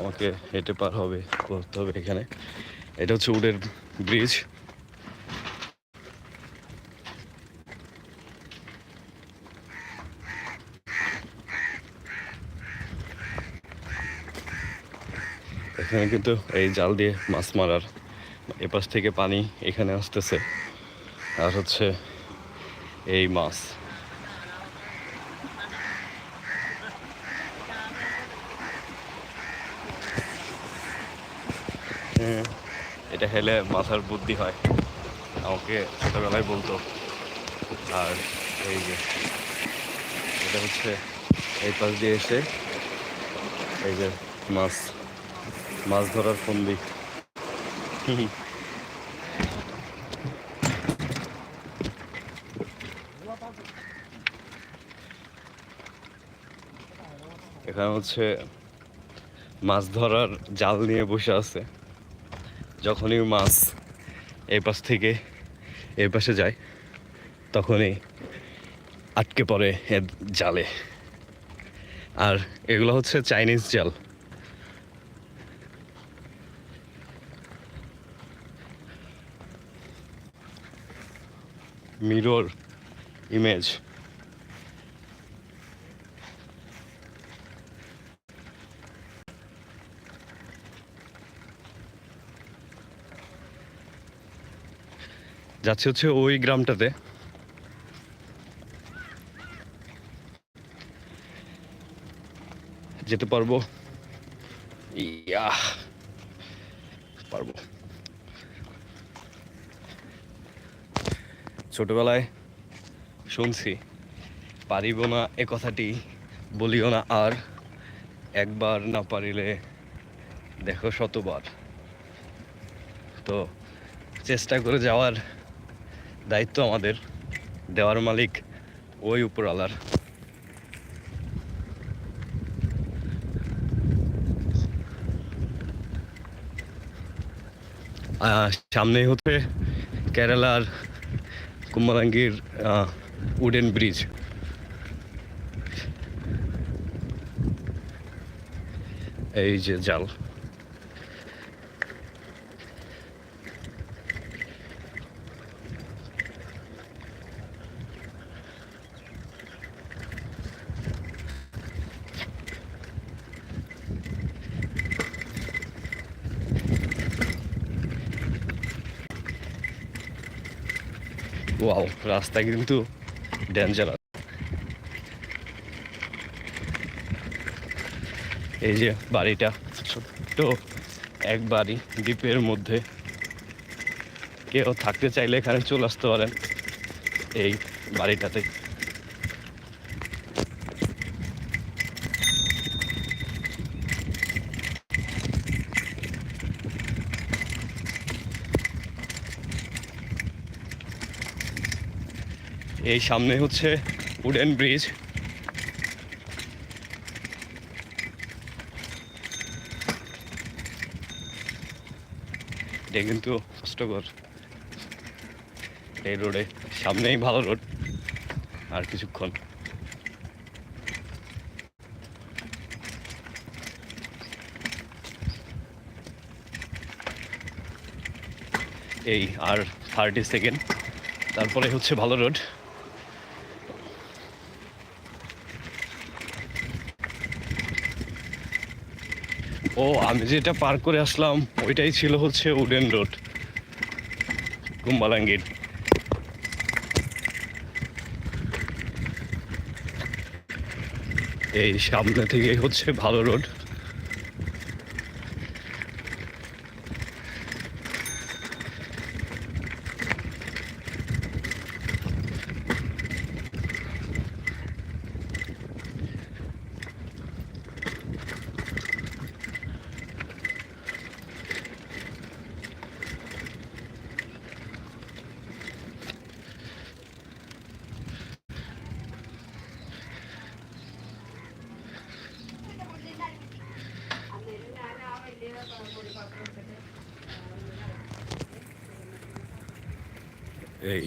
আমাকে হেঁটে পার হবে, করতে হবে এখানে। এটা হচ্ছে উডের ব্রিজ এখানে কিন্তু এই জাল দিয়ে মাছ মারার, এপাশ থেকে পানি এখানে আসতেছে। আর হচ্ছে এই মাছ। এটা হেলে মাথার বুদ্ধি হয়। আমাকে ছোটবেলায় বলতো। আর এই যে, এটা হচ্ছে এই পাশ দিয়ে এসে এই যে মাছ মাছ ধরার ফন্দি। এখানে হচ্ছে মাছ ধরার জাল নিয়ে বসে আছে। যখনই মাছ এই পাশ থেকে এই পাশে যায়, তখনই আটকে পড়ে এর জালে। আর এগুলো হচ্ছে চাইনিজ জাল। Mirror, image. যাচ্ছে হচ্ছে ওই গ্রামটাতে। যেতে পারব? ইয়া, পারব। ছোটবেলায় শুনছি, পারিব না এ কথাটি, বলিও না আর, একবার না পারিলে দেখো শতবার। তো চেষ্টা করে যাওয়ার দায়িত্ব আমাদের দেওয়ার মালিক ওই উপরওয়ালার। আহ, সামনেই হচ্ছে কেরালার কুম্বালাঙ্গির উডেন ব্রিজ এই যে জাল। ওয়াও রাস্তা কিন্তু ডেঞ্জারাস এই যে বাড়িটা, ছোট্ট এক বাড়ি, দ্বীপের মধ্যে। কেউ থাকতে চাইলে এখানে চলে আসতে পারেন এই বাড়িটাতে। এই সামনে হচ্ছে উডেন ব্রিজ এটা কিন্তু কষ্টকর। এই রোডে সামনেই ভালো রোড আর কিছুক্ষণ। এই আর থার্টি সেকেন্ড তারপরে হচ্ছে ভালো রোড ও, আমি যেটা পার করে আসলাম, ওইটাই ছিল হচ্ছে উডেন রোড। কুম্বালাঙ্গির এই সামনে থেকে হচ্ছে ভালো রোড। এই